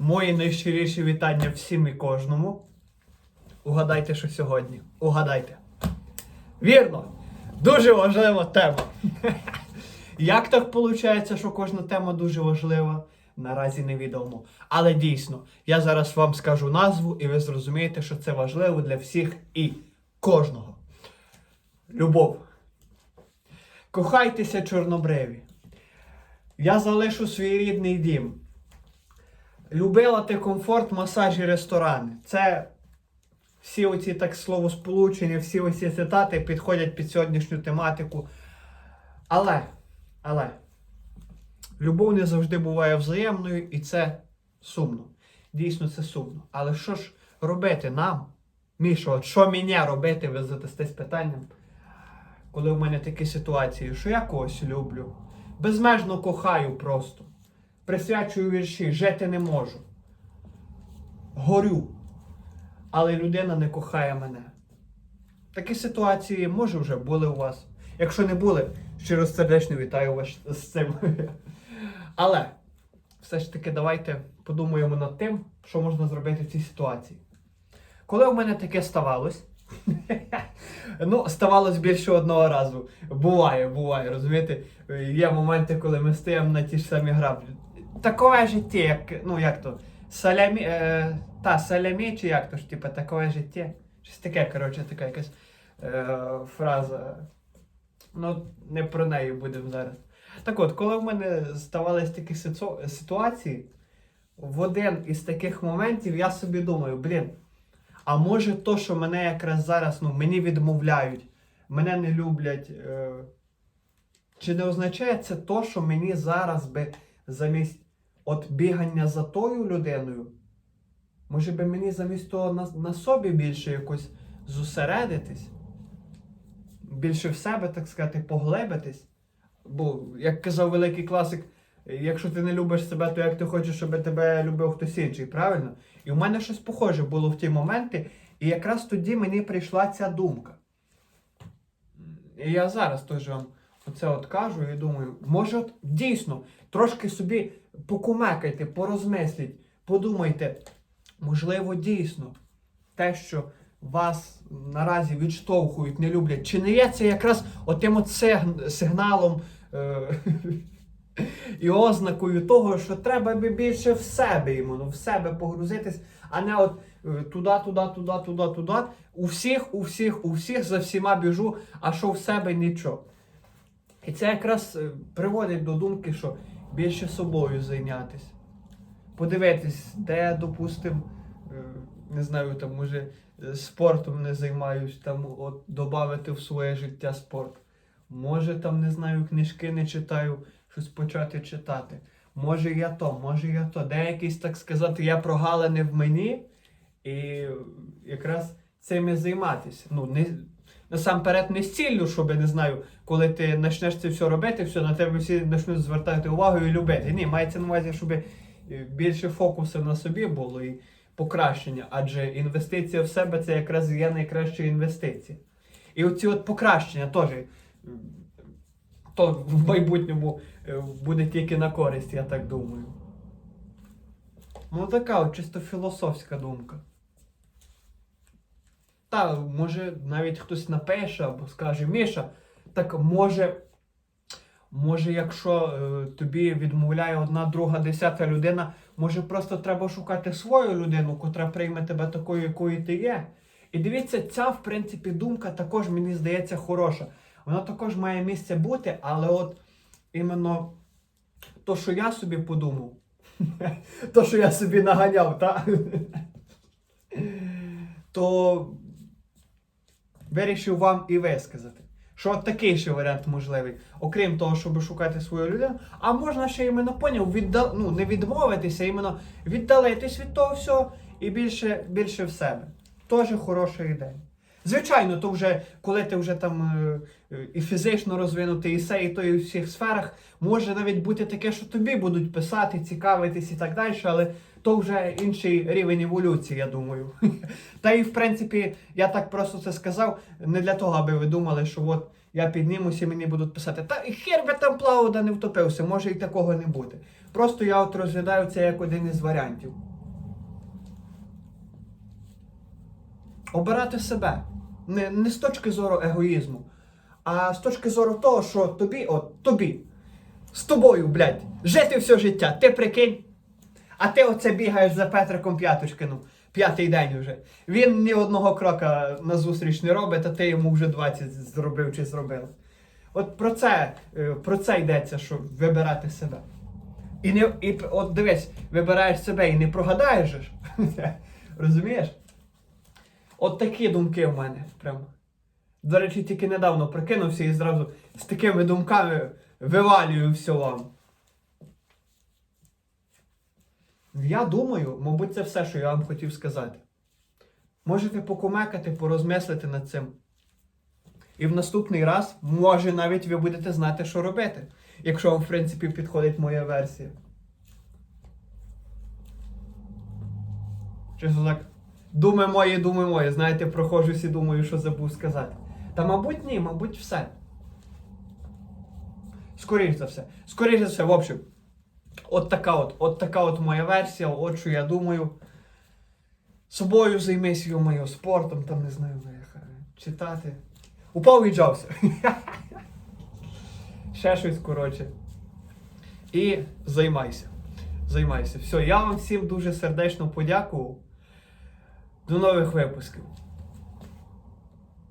Мої найщиріші вітання всім і кожному. Угадайте, що сьогодні. Угадайте. Вірно! Дуже важлива тема. Як так виходить, що кожна тема дуже важлива? Наразі невідомо. Але дійсно, я зараз вам скажу назву, і ви зрозумієте, що це важливо для всіх і кожного. Любов. Кохайтеся, чорнобриві. Я залишу свій рідний дім. Любила ти комфорт, масажі, ресторани. Це всі оці так словосполучення, всі оці цитати підходять під сьогоднішню тематику. Але, але, любов не завжди буває взаємною, і це сумно. Дійсно, це сумно. Але що ж робити нам? Мішо, от що мені робити, ви задастесь питанням, коли в мене такі ситуації, що я когось люблю, безмежно кохаю просто, присвячую вірші, жити не можу. Горю, але людина не кохає мене. Такі ситуації, може, вже були у вас. Якщо не були, щиро сердечно вітаю вас з цим. Але все ж таки давайте подумаємо над тим, що можна зробити в цій ситуації. Коли у мене таке ставалось, ну, ставалось більше одного разу. Буває, буває, розумієте? Є моменти, коли ми стоїмо на ті ж самі граблі. Такове життя, як, ну як то, салямі, е, та, салямі, чи як то ж, типу, такове життя. Щось таке, коротше, така якась е, фраза. Ну, не про неї будемо зараз. Так от, коли в мене ставались такі ситуації, в один із таких моментів я собі думаю, блін, а може то, що мене якраз зараз, ну, мені відмовляють, мене не люблять. Е, чи не означає це то, що мені зараз би замість от бігання за тою людиною, може би мені замість того на, на собі більше якось зосередитись? Більше в себе, так сказати, поглибитись? Бо, як казав великий класик, якщо ти не любиш себе, то як ти хочеш, щоб тебе любив хтось інший, правильно? І в мене щось похоже було в ті моменти, і якраз тоді мені прийшла ця думка. І я зараз теж вам оце от кажу і думаю, може от дійсно трошки собі покумекайте, порозмисліть, подумайте, можливо, дійсно те, що вас наразі відштовхують, не люблять, чи не є це якраз отим от сигналом е- і ознакою того, що треба би більше в себе іменно, в себе погрузитись, а не от е, туди, туди, туди, туди, туди. У всіх, у всіх, у всіх за всіма біжу, а що в себе нічого. І це якраз е, приводить до думки, що більше собою зайнятися. Подивитись, де, допустим, е, не знаю, там, може, е, спортом не займаюсь, там, от, додати в своє життя спорт. Може, там, не знаю, книжки не читаю, щось почати читати. Може я то, може я то. Деякісь, так сказати, я прогалини в мені, і якраз цим і займатися. Ну, не, насамперед не ціллю, щоб не знаю, коли ти почнеш це все робити, все на тебе всі почнуть звертати увагу і любити. Ні, мається на увазі, щоб е, більше фокусу на собі було і покращення, адже інвестиція в себе це якраз є найкраща інвестиція. І оці от покращення теж то в майбутньому е, буде тільки на користь, я так думаю. Ну така от чисто філософська думка. Та, може, навіть хтось напише або скаже, Міша, так може, може, якщо е, тобі відмовляє одна, друга, десята людина, може просто треба шукати свою людину, котра прийме тебе такою, якою ти є. І дивіться, ця, в принципі, думка також, мені здається, хороша. Вона також має місце бути, але от іменно то, що я собі подумав, то, що я собі наганяв, та? то вирішив вам і висказати. Що такий ще варіант можливий, окрім того, щоб шукати свою людину, а можна ще іменно поняв, відда... ну, не відмовитися, іменно віддалитись від того всього і більше, більше в себе. Тоже хороша ідея. Звичайно, то вже коли ти вже там е, е, і фізично розвинутий, і все, і то, і в всіх сферах, може навіть бути таке, що тобі будуть писати, цікавитись і так далі, але то вже інший рівень еволюції, я думаю. Та і в принципі, я так просто це сказав, не для того, аби ви думали, що от я піднімуся і мені будуть писати, та і хер би там плавав, да не втопився, може і такого не бути. Просто я от розглядаю це як один із варіантів. Обирати себе. Не, не з точки зору егоїзму, а з точки зору того, що тобі, от тобі, з тобою, блядь, жити все життя. Ти прикинь. А ти оце бігаєш за Петриком П'яточкином. П'ятий день вже. Він ні одного крока на зустріч не робить, а ти йому вже 20 зробив чи зробила. От про це, е, про це йдеться, що вибирати себе. І не і от дивись, вибираєш себе і не прогадаєш. Розумієш? От такі думки в мене. Прям. До речі, тільки недавно прикинувся і зразу з такими думками вивалюю все вам. Я думаю, мабуть, це все, що я вам хотів сказати. Можете покумекати, порозмислити над цим. І в наступний раз, може, навіть ви будете знати, що робити, якщо вам, в принципі, підходить моя версія. Чесно так. Думи мої, думи мої. Знаєте, проходжусь і думаю, що забув сказати. Та, мабуть, ні, мабуть, все. Скоріш за все. Скоріш за все, в общем. От така от, от така от моя версія, от що я думаю. Собою займись йо спортом, там не знаю, читати. Упав і джався. Ще щось, коротше. І займайся. Займайся. Все, я вам всім дуже сердечно подякував. До нових випусків.